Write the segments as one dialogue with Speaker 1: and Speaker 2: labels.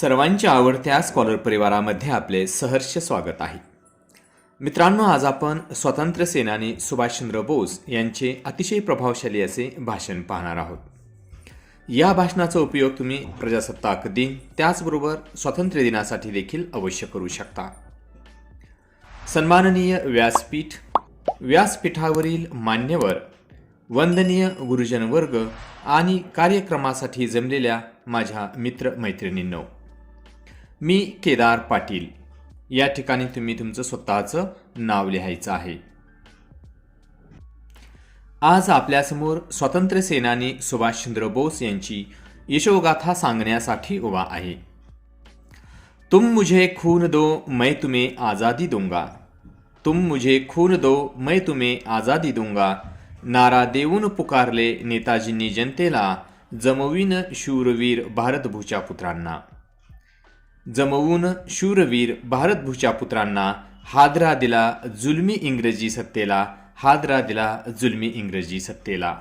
Speaker 1: सर्वांच्या आवडत्या स्कॉलर परिवारामध्ये आपले सहर्ष स्वागत आहे. मित्रांनो आज आपण स्वातंत्र्य सेनानी सुभाषचंद्र बोस यांचे अतिशय प्रभावशाली असे भाषण पाहणार आहोत. या भाषणाचा उपयोग तुम्ही प्रजासत्ताक दिन त्याचबरोबर स्वातंत्र्य दिनासाठी देखील अवश्य करू शकता. सन्माननीय व्यासपीठ व्यासपीठावरील मान्यवर वंदनीय गुरुजन वर्ग आणि कार्यक्रमासाठी जमलेल्या माझ्या मित्र मैत्रिणींनो मी केदार पाटील. या ठिकाणी तुम्ही तुमचं स्वतःचं नाव लिहायचं आहे. आज आपल्यासमोर स्वातंत्र्य सेनानी सुभाषचंद्र बोस यांची यशोगाथा सांगण्यासाठी उभा आहे. तुम मुझे खून दो मैं तुम्हें आज़ादी दूंगा. तुम मुझे खून दो मैं तुम्हें आज़ादी दूंगा. नारा देऊन पुकारले नेताजींनी जनतेला जमवीन शूरवीर भारतभूच्या पुत्रांना. जमवून शूरवीर भारतभूच्या पुत्रांना हादरा दिला जुलमी इंग्रजी सत्तेला हादरा दिला जुलमी इंग्रजी सत्तेला.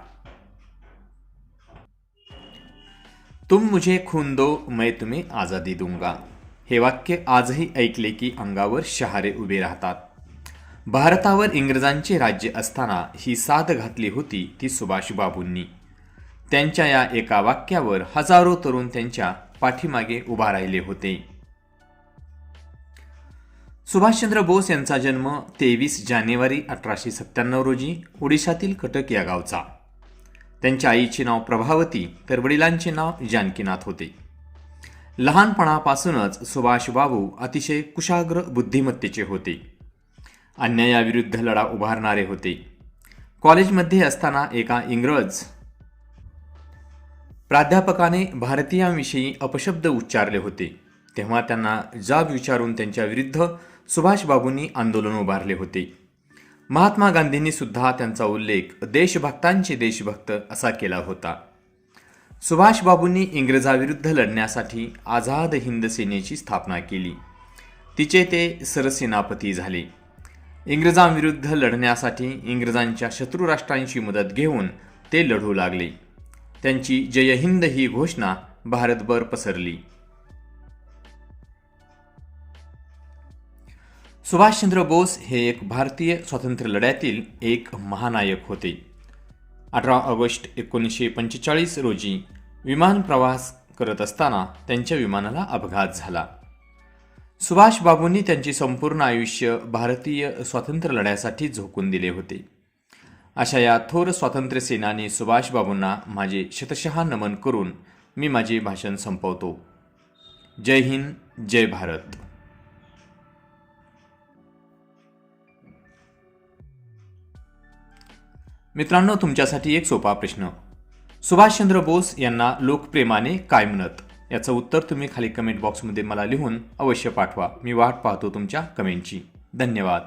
Speaker 1: तुम मुझे खून दो मैं तुम्हें आझादी दूंगा. हे वाक्य आजही ऐकले की अंगावर शहारे उभे राहतात. भारतावर इंग्रजांचे राज्य असताना ही साथ घातली होती ती सुभाषबाबूंनी त्यांच्या या एका वाक्यावर हजारो तरुण त्यांच्या पाठीमागे उभा राहिले होते. सुभाषचंद्र बोस यांचा जन्म तेवीस जानेवारी अठराशे सत्त्याण्णव रोजी ओडिशातील कटक या गावचा. त्यांच्या आईचे नाव प्रभावती तर वडिलांचे नाव जानकीनाथ होते. लहानपणापासूनच सुभाष बाबू अतिशय कुशाग्र बुद्धिमत्तेचे होते. अन्यायाविरुद्ध लढा उभारणारे होते. कॉलेजमध्ये असताना एका इंग्रज प्राध्यापकाने भारतीयांविषयी अपशब्द उच्चारले होते. तेव्हा त्यांना जाब विचारून त्यांच्या विरुद्ध सुभाषबाबूंनी आंदोलन उभारले होते. महात्मा गांधींनी सुद्धा त्यांचा उल्लेख देशभक्तांचे देशभक्त असा केला होता. सुभाषबाबूंनी इंग्रजाविरुद्ध लढण्यासाठी आझाद हिंद सेनेची स्थापना केली. तिचे ते सरसेनापती झाले. इंग्रजांविरुद्ध लढण्यासाठी इंग्रजांच्या शत्रू राष्ट्रांची मदत घेऊन ते लढू लागले. त्यांची जय हिंद ही घोषणा भारतभर पसरली. सुभाषचंद्र बोस हे एक भारतीय स्वातंत्र्य लढ्यातील एक महानायक होते. अठरा ऑगस्ट एकोणीसशे पंचेचाळीस रोजी विमान प्रवास करत असताना त्यांच्या विमानाला अपघात झाला. सुभाषबाबूंनी त्यांचे संपूर्ण आयुष्य भारतीय स्वातंत्र्य लढ्यासाठी झोकून दिले होते. अशा या थोर स्वातंत्र्य सेनानी सुभाषबाबूंना माझे शतशः नमन करून मी माझे भाषण संपवतो. जय हिंद जय भारत. मित्रांनो तुमच्यासाठी एक सोपा प्रश्न. सुभाषचंद्र बोस यांना लोकप्रेमाने काय म्हणत? याचं उत्तर तुम्ही खाली कमेंट बॉक्समध्ये मला लिहून अवश्य पाठवा. मी वाट पाहतो तुमच्या कमेंटची धन्यवाद.